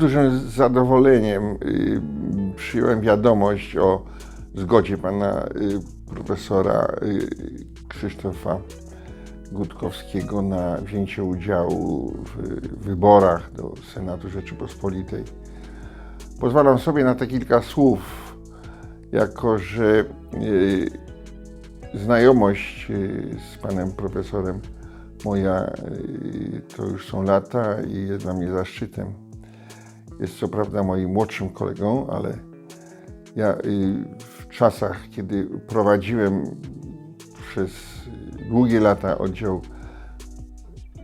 dużym zadowoleniem y, przyjąłem wiadomość o zgodzie pana y, profesora y, Krzysztofa Gutkowskiego na wzięcie udziału w wyborach do Senatu Rzeczypospolitej. Pozwalam sobie na te kilka słów, jako że znajomość z panem profesorem moja to już są lata i jest dla mnie zaszczytem. Jest co prawda moim młodszym kolegą, ale ja y, w czasach, kiedy prowadziłem przez długie lata oddział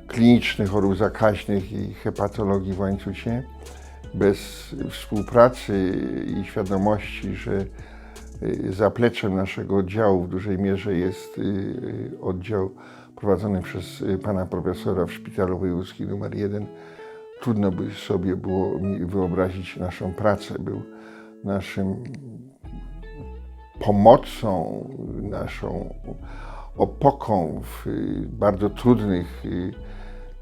kliniczny chorób zakaźnych i hepatologii w łańcucie, bez współpracy i świadomości, że y, zapleczem naszego oddziału w dużej mierze jest y, oddział prowadzony przez pana profesora w szpitalu wojewódzkim numer 1, trudno by sobie było mi wyobrazić naszą pracę. Był naszym pomocą, naszą opoką w y, bardzo trudnych y,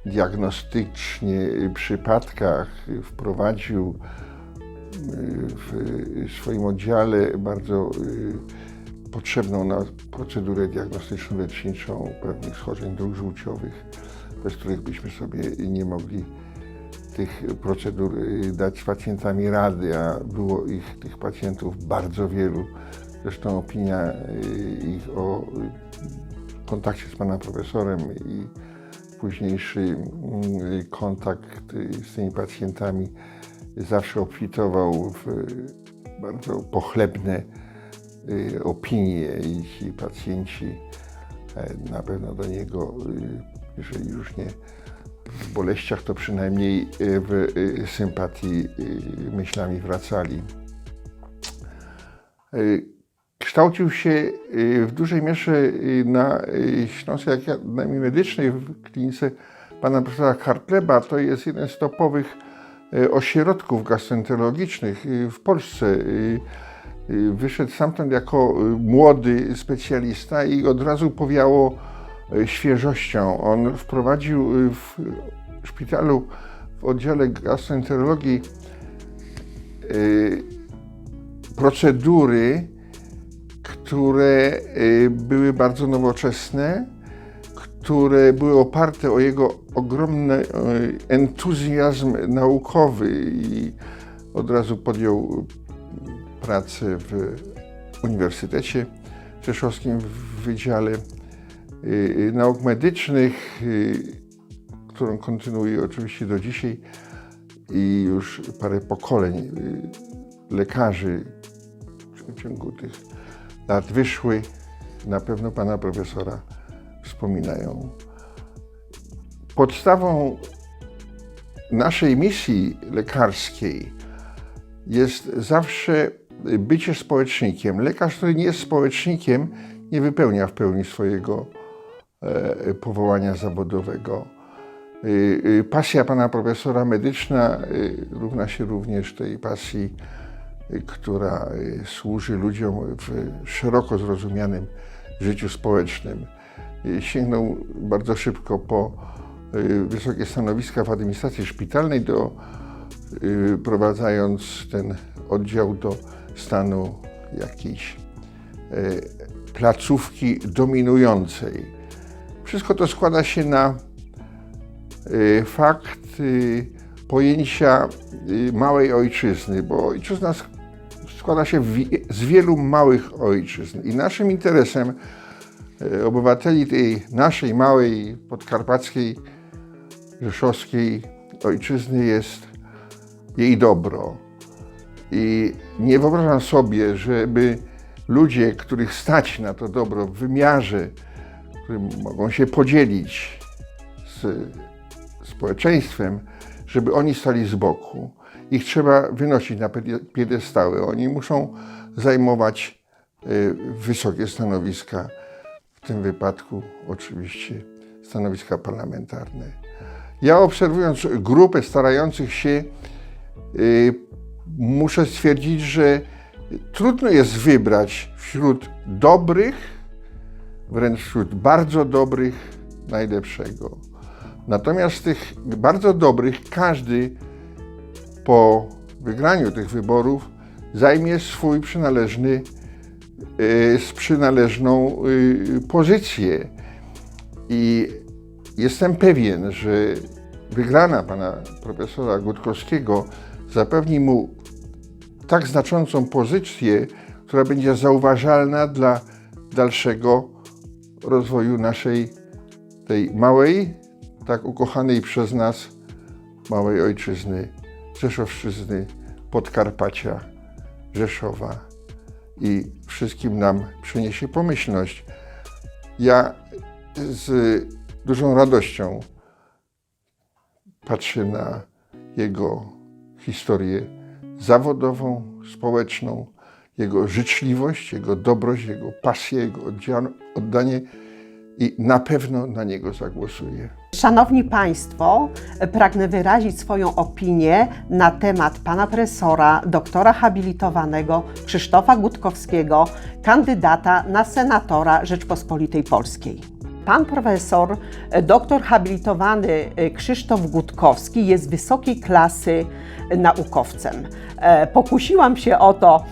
diagnostycznie y, przypadkach. Wprowadził w swoim oddziale bardzo potrzebną na procedurę diagnostyczną leczniczą pewnych schorzeń dróg żółciowych, bez których byśmy sobie nie mogli tych procedur y, dać pacjentami rady, a było ich, tych pacjentów, bardzo wielu. Zresztą opinia y, ich o y, kontakcie z panem profesorem i późniejszy kontakt z tymi pacjentami zawsze obfitował w bardzo pochlebne opinie i ci pacjenci e, na pewno do niego, jeżeli już nie w boleściach, to przynajmniej w sympatii myślami wracali. Kształcił się w dużej mierze na Śląskiej Akademii Medycznej w klinice pana profesora Hartleba. To jest jeden z topowych ośrodków gastroenterologicznych w Polsce. Wyszedł stamtąd jako młody specjalista i od razu powiało świeżością. On wprowadził w szpitalu, w oddziale gastroenterologii procedury, które były bardzo nowoczesne, które były oparte o jego ogromny entuzjazm naukowy i od razu podjął pracę w Uniwersytecie Rzeszowskim w Wydziale Nauk Medycznych, którą kontynuuję oczywiście do dzisiaj i już parę pokoleń lekarzy w ciągu tych lat wyszły. Na pewno pana profesora wspominają. Podstawą naszej misji lekarskiej jest zawsze bycie społecznikiem. Lekarz, który nie jest społecznikiem, nie wypełnia w pełni swojego powołania zawodowego. E, e, pasja pana profesora medyczna równa się również tej pasji, która służy ludziom w szeroko zrozumianym życiu społecznym. Sięgnął bardzo szybko po wysokie stanowiska w administracji szpitalnej, do, prowadzając ten oddział do stanu jakiejś placówki dominującej. Wszystko to składa się na fakt pojęcia małej ojczyzny, bo ojczyzna składa się z wielu małych ojczyzn i naszym interesem obywateli tej naszej małej podkarpackiej, rzeszowskiej ojczyzny jest jej dobro. I nie wyobrażam sobie, żeby ludzie, których stać na to dobro w wymiarze, którym mogą się podzielić z społeczeństwem, żeby oni stali z boku. Ich trzeba wynosić na piedestały. Oni muszą zajmować wysokie stanowiska, w tym wypadku oczywiście stanowiska parlamentarne. Ja obserwując grupę starających się, muszę stwierdzić, że trudno jest wybrać wśród dobrych, wręcz wśród bardzo dobrych, najlepszego. Natomiast tych bardzo dobrych każdy po wygraniu tych wyborów zajmie swój przynależny, z przynależną y, pozycję. I jestem pewien, że wygrana pana profesora Gutkowskiego zapewni mu tak znaczącą pozycję, która będzie zauważalna dla dalszego rozwoju naszej tej małej, tak ukochanej przez nas małej ojczyzny, Rzeszowszczyzny, Podkarpacia, Rzeszowa i wszystkim nam przyniesie pomyślność. Ja z dużą radością patrzę na jego historię zawodową, społeczną, jego życzliwość, jego dobroć, jego pasję, jego oddanie i na pewno na niego zagłosuję. Szanowni Państwo, pragnę wyrazić swoją opinię na temat pana profesora, doktora habilitowanego Krzysztofa Gutkowskiego, kandydata na senatora Rzeczpospolitej Polskiej. Pan profesor, doktor habilitowany e, Krzysztof Gutkowski jest wysokiej klasy naukowcem. E, Pokusiłam się o to,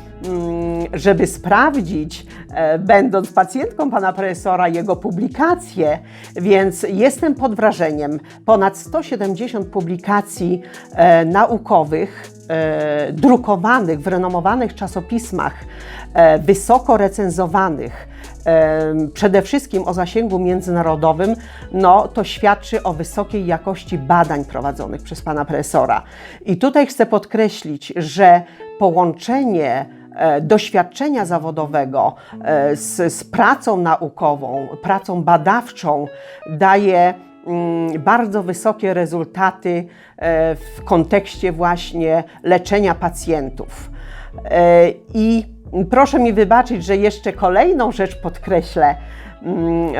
żeby sprawdzić, e, będąc pacjentką pana profesora, jego publikacje, więc jestem pod wrażeniem. Ponad 170 publikacji e, naukowych, e, drukowanych w renomowanych czasopismach, wysoko recenzowanych, przede wszystkim o zasięgu międzynarodowym, no to świadczy o wysokiej jakości badań prowadzonych przez pana profesora. I tutaj chcę podkreślić, że połączenie doświadczenia zawodowego e, z, z pracą naukową, pracą badawczą daje mm, bardzo wysokie rezultaty e, w kontekście właśnie leczenia pacjentów. E, I proszę mi wybaczyć, że jeszcze kolejną rzecz podkreślę,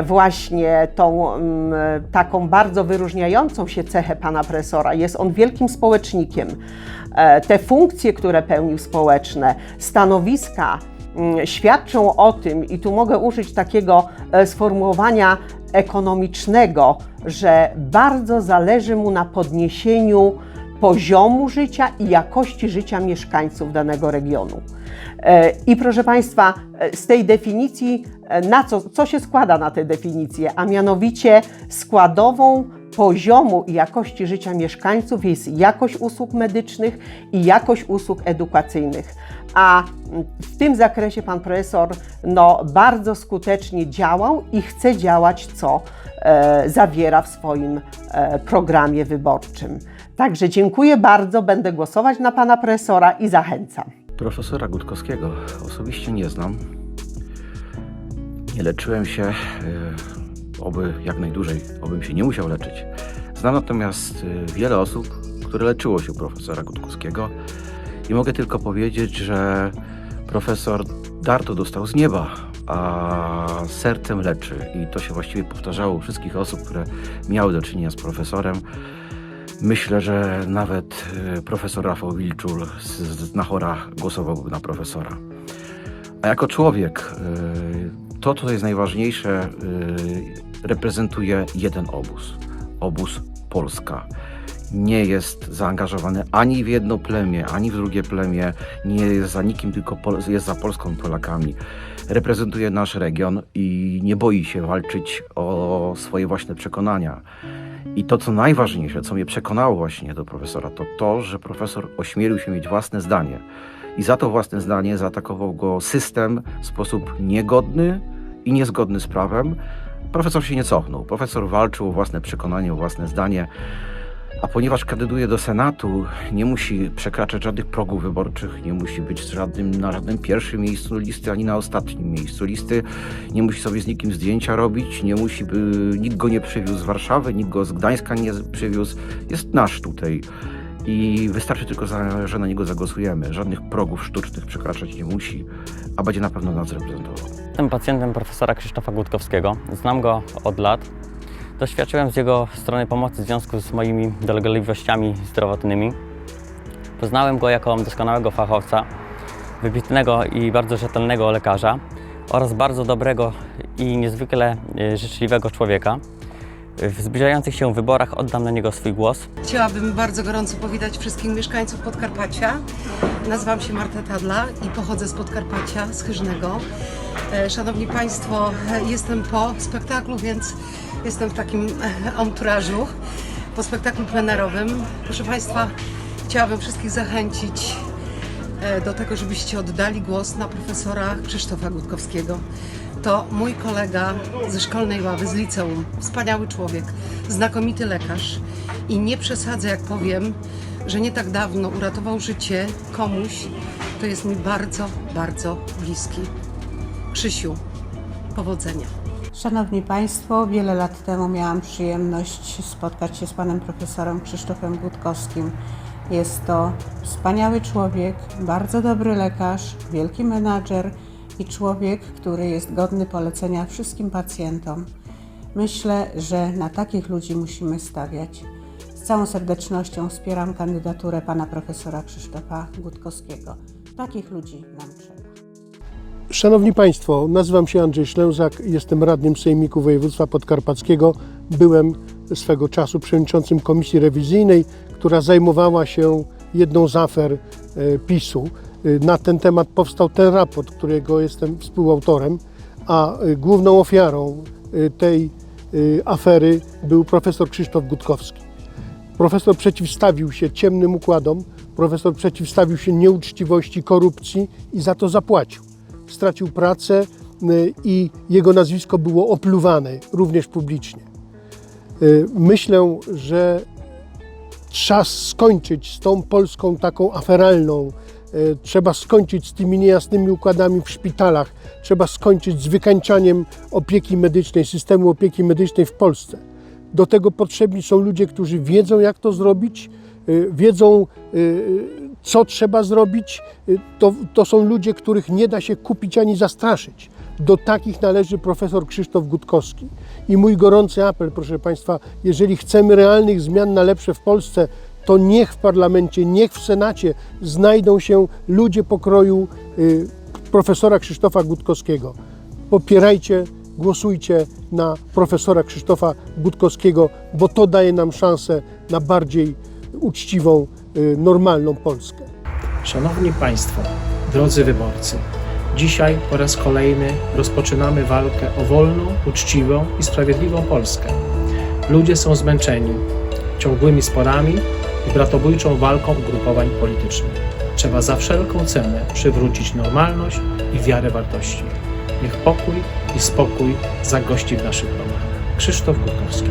właśnie tą mm, taką bardzo wyróżniającą się cechę pana profesora. Jest on wielkim społecznikiem. E, Te funkcje, które pełnił społeczne, stanowiska mm, świadczą o tym, i tu mogę użyć takiego e, sformułowania ekonomicznego, że bardzo zależy mu na podniesieniu poziomu życia i jakości życia mieszkańców danego regionu. E, I proszę Państwa, e, z tej definicji, e, na co, co się składa na tę definicję, a mianowicie składową poziomu i jakości życia mieszkańców jest jakość usług medycznych i jakość usług edukacyjnych. A w tym zakresie pan profesor no, bardzo skutecznie działał i chce działać, co e, zawiera w swoim e, programie wyborczym. Także dziękuję bardzo, będę głosować na pana profesora i zachęcam. Profesora Gutkowskiego osobiście nie znam. Nie leczyłem się, e, oby jak najdłużej, obym się nie musiał leczyć. Znam natomiast e, wiele osób, które leczyło się u profesora Gutkowskiego i mogę tylko powiedzieć, że profesor dar to dostał z nieba, a sercem leczy. I to się właściwie powtarzało u wszystkich osób, które miały do czynienia z profesorem. Myślę, że nawet e, profesor Rafał Wilczul z, Nachora głosowałby na profesora. A jako człowiek, e, to co jest najważniejsze, e, reprezentuje jeden obóz. Obóz Polska. Nie jest zaangażowany ani w jedno plemię, ani w drugie plemię. Nie jest za nikim, tylko jest za Polską Polakami. Reprezentuje nasz region i nie boi się walczyć o swoje własne przekonania. I to, co najważniejsze, co mnie przekonało właśnie do profesora, to to, że profesor ośmielił się mieć własne zdanie. I za to własne zdanie zaatakował go system w sposób niegodny i niezgodny z prawem. Profesor się nie cofnął. Profesor walczył o własne przekonanie, o własne zdanie. A ponieważ kandyduje do Senatu, nie musi przekraczać żadnych progów wyborczych, nie musi być żadnym, na żadnym pierwszym miejscu listy, ani na ostatnim miejscu listy, nie musi sobie z nikim zdjęcia robić, nie musi, nikt go nie przywiózł z Warszawy, nikt go z Gdańska nie przywiózł. Jest nasz tutaj. I wystarczy tylko, za, że na niego zagłosujemy. Żadnych progów sztucznych przekraczać nie musi, a będzie na pewno nas reprezentował. Jestem pacjentem profesora Krzysztofa Gutkowskiego. Znam go od lat. Doświadczyłem z jego strony pomocy w związku z moimi dolegliwościami zdrowotnymi. Poznałem go jako doskonałego fachowca, wybitnego i bardzo rzetelnego lekarza oraz bardzo dobrego i niezwykle e, życzliwego człowieka. W zbliżających się wyborach oddam na niego swój głos. Chciałabym bardzo gorąco powitać wszystkich mieszkańców Podkarpacia. Nazywam się Marta Tadla i pochodzę z Podkarpacia, z Chyżnego. E, Szanowni Państwo, e, jestem po spektaklu, więc jestem w takim e, anturażu, po spektaklu plenerowym. Proszę Państwa, chciałabym wszystkich zachęcić e, do tego, żebyście oddali głos na profesora Krzysztofa Gutkowskiego. To mój kolega ze szkolnej ławy, z liceum, wspaniały człowiek, znakomity lekarz i nie przesadzę, jak powiem, że nie tak dawno uratował życie komuś, kto jest mi bardzo, bardzo bliski. Krzysiu, powodzenia. Szanowni Państwo, wiele lat temu miałam przyjemność spotkać się z panem profesorem Krzysztofem Gutkowskim. Jest to wspaniały człowiek, bardzo dobry lekarz, wielki menadżer i człowiek, który jest godny polecenia wszystkim pacjentom. Myślę, że na takich ludzi musimy stawiać. Z całą serdecznością wspieram kandydaturę pana profesora Krzysztofa Gutkowskiego. Takich ludzi nam trzeba. Szanowni Państwo, nazywam się Andrzej Ślęzak, jestem radnym Sejmiku Województwa Podkarpackiego. Byłem swego czasu przewodniczącym komisji rewizyjnej, która zajmowała się jedną z afer e, PiSu. E, Na ten temat powstał ten raport, którego jestem współautorem, a e, główną ofiarą tej afery był profesor Krzysztof Gutkowski. Profesor przeciwstawił się ciemnym układom, profesor przeciwstawił się nieuczciwości, korupcji i za to zapłacił. Stracił pracę y, i jego nazwisko było opluwane również publicznie. Y, Myślę, że trzeba skończyć z tą Polską taką aferalną, y, trzeba skończyć z tymi niejasnymi układami w szpitalach, trzeba skończyć z wykańczaniem opieki medycznej, systemu opieki medycznej w Polsce. Do tego potrzebni są ludzie, którzy wiedzą, jak to zrobić, wiedzą, y, co trzeba zrobić. Y, To, to są ludzie, których nie da się kupić ani zastraszyć. Do takich należy profesor Krzysztof Gutkowski. I mój gorący apel, proszę Państwa, jeżeli chcemy realnych zmian na lepsze w Polsce, to niech w parlamencie, niech w Senacie znajdą się ludzie pokroju y, profesora Krzysztofa Gutkowskiego. Popierajcie, głosujcie na profesora Krzysztofa Gutkowskiego, bo to daje nam szansę na bardziej uczciwą, y, normalną Polskę. Szanowni Państwo, drodzy wyborcy, dzisiaj po raz kolejny rozpoczynamy walkę o wolną, uczciwą i sprawiedliwą Polskę. Ludzie są zmęczeni ciągłymi sporami i bratobójczą walką ugrupowań politycznych. Trzeba za wszelką cenę przywrócić normalność i wiarę wartości. Niech pokój i spokój zagości w naszych domach. Krzysztof Górkowski.